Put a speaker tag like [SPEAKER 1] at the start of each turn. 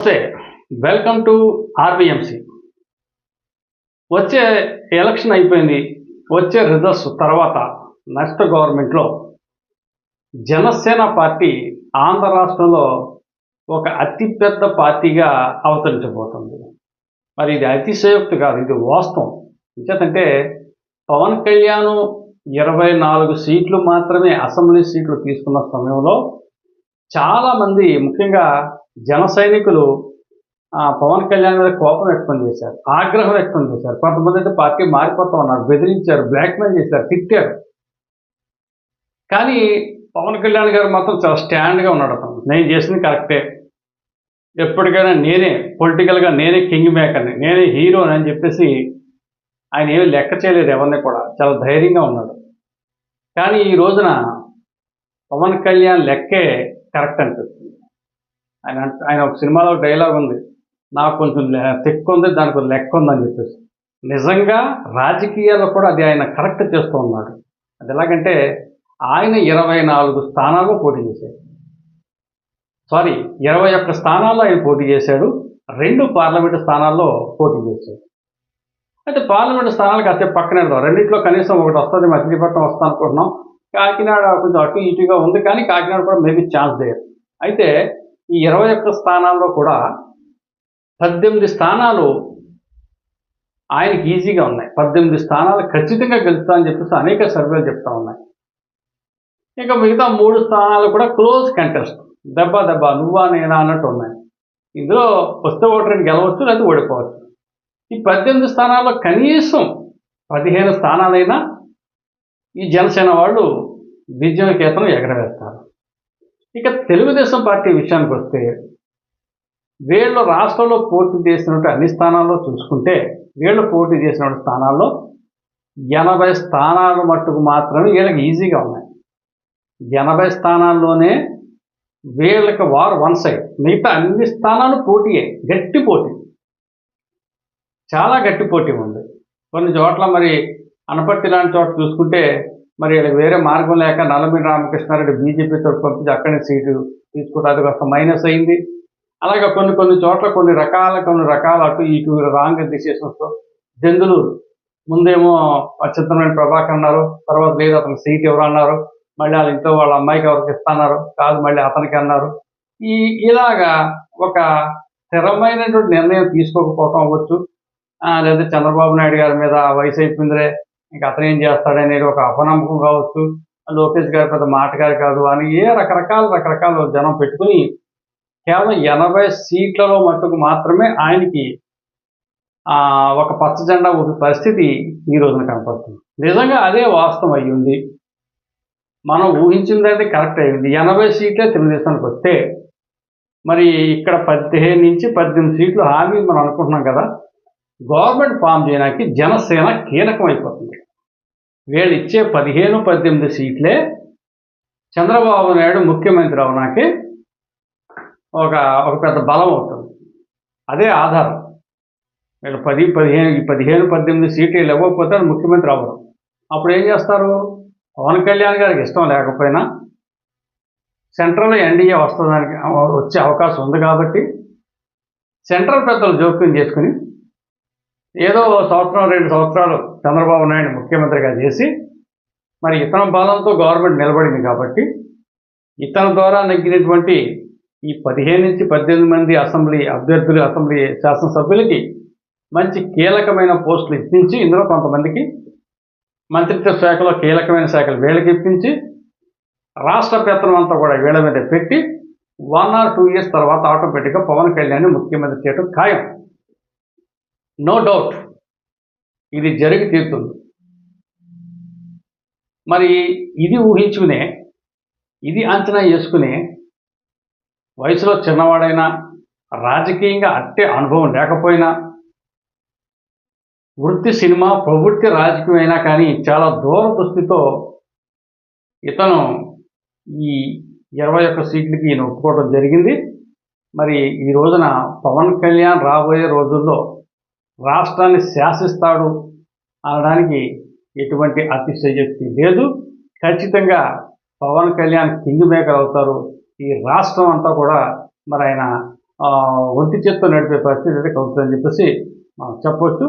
[SPEAKER 1] నమస్తే. Welcome to ఆర్బిఎంసి వచ్చే election అయిపోయింది. వచ్చే రిజల్ట్స్ తర్వాత నెక్స్ట్ గవర్నమెంట్లో జనసేన పార్టీ ఆంధ్ర రాష్ట్రంలో ఒక అతిపెద్ద పార్టీగా అవతరించబోతుంది. మరి ఇది అతిశయోక్తి కాదు ఇది వాస్తవం. ఎందుకంటే పవన్ కళ్యాణ్ ఇరవై నాలుగు సీట్లు మాత్రమే అసెంబ్లీ సీట్లు తీసుకున్న సమయంలో చాలామంది ముఖ్యంగా జన సైనికులు ఆ, పవన్ కళ్యాణ్ మీద కోపం వ్యక్తం చేశారు ఆగ్రహం వ్యక్తం చేశారు. కొంతమంది అయితే పార్టీ మారిపోతా ఉన్నారు బెదిరించారు బ్లాక్మెయిల్ చేశారు తిట్టారు. కానీ పవన్ కళ్యాణ్ గారు మాత్రం చాలా స్టాండ్గా ఉన్నాడు అతను. నేను చేసింది కరెక్టే. ఎప్పటికైనా నేనే పొలిటికల్గా నేనే కింగ్ మేకర్ని నేనే హీరోని అని చెప్పేసి ఆయన ఏమి లెక్క చేయలేదు ఎవరిని కూడా. చాలా ధైర్యంగా ఉన్నాడు. కానీ ఈ రోజున పవన్ కళ్యాణ్ లెక్కే కరెక్ట్ అనిపిస్తుంది. ఆయన ఆయన ఒక సినిమాలో ఒక డైలాగ్ ఉంది. నాకు కొంచెం లె- తెక్కు ఉంది దానికి లెక్క ఉందని చెప్పేసి. నిజంగా రాజకీయాల్లో కూడా అది ఆయన కరెక్ట్ చేస్తూ ఉన్నాడు. అది ఎలాగంటే ఆయన ఇరవై నాలుగు స్థానాల్లో పోటీ చేశాడు. సారీ ఇరవై ఒక్క స్థానాల్లో ఆయన పోటీ చేశాడు. రెండు పార్లమెంటు స్థానాల్లో పోటీ చేశాడు. అయితే పార్లమెంటు స్థానాలకు అతి పక్కన రెండింటిలో కనీసం ఒకటి వస్తుంది మచిలీపట్నం వస్తా అనుకుంటున్నాం. కాకినాడ కొంచెం అటు ఇటుగా ఉంది కానీ కాకినాడ కూడా మేబీ ఛాన్స్ దేర్ అయితే ఈ ఇరవై ఒక్క స్థానాల్లో కూడా పద్దెనిమిది స్థానాలు ఆయనకి ఈజీగా ఉన్నాయి. పద్దెనిమిది స్థానాలు ఖచ్చితంగా గెలుస్తా అని చెప్పేసి అనేక సర్వేలు చెప్తా ఉన్నాయి. ఇంకా మిగతా మూడు స్థానాలు కూడా క్లోజ్ కంటెస్ట్ దెబ్బ దెబ్బ నువ్వా నేనా అన్నట్టు ఉన్నాయి. ఇందులో వస్తే ఓటరికి గెలవచ్చు లేదా ఓడిపోవచ్చు. ఈ పద్దెనిమిది స్థానాల్లో కనీసం పదిహేను స్థానాలైనా ఈ జనసేన వాళ్ళు విద్యాకేతనం ఎగరవేస్తారు. ఇక తెలుగుదేశం పార్టీ విషయానికి వస్తే వీళ్ళు రాష్ట్రంలో పోటీ చేసినటువంటి అన్ని స్థానాల్లో చూసుకుంటే వీళ్ళు పోటీ చేసిన స్థానాల్లో ఎనభై స్థానాలు మట్టుకు మాత్రమే వీళ్ళకి ఈజీగా ఉన్నాయి. ఎనభై స్థానాల్లోనే వీళ్ళకి వార్ వన్ సైడ్. మిగతా అన్ని స్థానాలు పోటీయే గట్టి పోటీ. చాలా గట్టి పోటీ ఉంది. కొన్ని చోట్ల మరి అనపర్తి లాంటి చోట చూసుకుంటే మరి వీళ్ళకి వేరే మార్గం లేక నల్లమిని రామకృష్ణారెడ్డి బీజేపీ తోటి పంపించి అక్కడి సీటు తీసుకుంటే అది కాస్త మైనస్ అయింది. అలాగే కొన్ని కొన్ని చోట్ల కొన్ని రకాల కొన్ని రకాల అటు ఇటు రాంగ్ డిసిషన్స్తో జందులు ముందేమో చిత్రమైన ప్రభాకర్ అన్నారు తర్వాత లేదు అతనికి సీట్ ఎవరు అన్నారు మళ్ళీ వాళ్ళ ఇంట్లో వాళ్ళ అమ్మాయికి ఎవరికి ఇస్తాన్నారు కాదు మళ్ళీ అతనికి అన్నారు. ఈ ఇలాగా ఒక స్థిరమైనటువంటి నిర్ణయం తీసుకోకపోవటం అవ్వచ్చు. లేదా చంద్రబాబు నాయుడు గారి మీద వయసు అయిపోయిందిరే ఇంకా అతను ఏం చేస్తాడనేది ఒక అపనమ్మకం కావచ్చు లోకేష్ గారి పెద్ద మాటగారు కాదు అని ఏ రకరకాల రకరకాల జనం పెట్టుకుని కేవలం ఎనభై సీట్లలో మట్టుకు మాత్రమే ఆయనకి ఒక పచ్చ జెండా ఉన్న పరిస్థితి ఈ రోజున కనపడుతుంది. నిజంగా అదే వాస్తవం అయ్యి ఉంది మనం ఊహించిందైతే కరెక్ట్ అయ్యింది. ఎనభై సీట్లే తెలుగుదేశానికి వస్తే మరి ఇక్కడ పదిహేను నుంచి పద్దెనిమిది సీట్లు హామీ మనం అనుకుంటున్నాం కదా గవర్నమెంట్ ఫామ్ చేయడానికి జనసేన కీలకమైపోతుంది. వీళ్ళు ఇచ్చే పదిహేను పద్దెనిమిది సీట్లే చంద్రబాబు నాయుడు ముఖ్యమంత్రి అవడానికి ఒక ఒక పెద్ద బలం అవుతుంది. అదే ఆధారం. వీళ్ళు పది పదిహేను ఈ పదిహేను పద్దెనిమిది సీట్లు ఇవ్వకపోతే ముఖ్యమంత్రి అవ్వరు. అప్పుడు ఏం చేస్తారు? పవన్ కళ్యాణ్ గారికి ఇష్టం లేకపోయినా సెంట్రల్ ఎన్డీఏ వస్తుందానికి వచ్చే అవకాశం ఉంది కాబట్టి సెంట్రల్ పెద్దలు జోక్యం చేసుకుని ఏదో సంవత్సరం రెండు సంవత్సరాలు చంద్రబాబు నాయుడు ముఖ్యమంత్రిగా చేసి మరి ఇతని బలంతో గవర్నమెంట్ నిలబడింది కాబట్టి ఇతని ద్వారా నెగ్గినటువంటి ఈ పదిహేను నుంచి పద్దెనిమిది మంది అసెంబ్లీ అభ్యర్థులు అసెంబ్లీ శాసనసభ్యులకి మంచి కీలకమైన పోస్టులు ఇప్పించి ఇందులో కొంతమందికి మంత్రిత్వ శాఖలో కీలకమైన శాఖలు వీళ్ళకి ఇప్పించి రాష్ట్ర పెత్తనం అంతా కూడా వీళ్ళ మీద పెట్టి వన్ ఆర్ టూ ఇయర్స్ తర్వాత ఆటోమేటిక్గా పవన్ కళ్యాణ్ ముఖ్యమంత్రి చేయడం ఖాయం. నో డౌట్ ఇది జరిగి తీరుతుంది. మరి ఇది ఊహించుకునే ఇది అంచనా వేసుకునే వయసులో చిన్నవాడైనా రాజకీయంగా అట్టే అనుభవం లేకపోయినా వృత్తి సినిమా ప్రవృత్తి రాజకీయం అయినా కానీ చాలా దూరదృష్టితో ఇతను ఈ ఇరవై ఒక్క సీట్లకి ఈయన ఒప్పుకోవడం జరిగింది. మరి ఈ రోజున పవన్ కళ్యాణ్ రాబోయే రోజుల్లో రాష్ట్రాన్ని శాసిస్తాడు అనడానికి ఎటువంటి అతిశయోక్తి లేదు. ఖచ్చితంగా పవన్ కళ్యాణ్ కింగ్ మేకర్ అవుతారు. ఈ రాష్ట్రం అంతా కూడా మరి ఆయన ఒంటి చేత్తో నడిపే పరిస్థితి అయితే కలుగుతుందని చెప్పేసి మనం చెప్పవచ్చు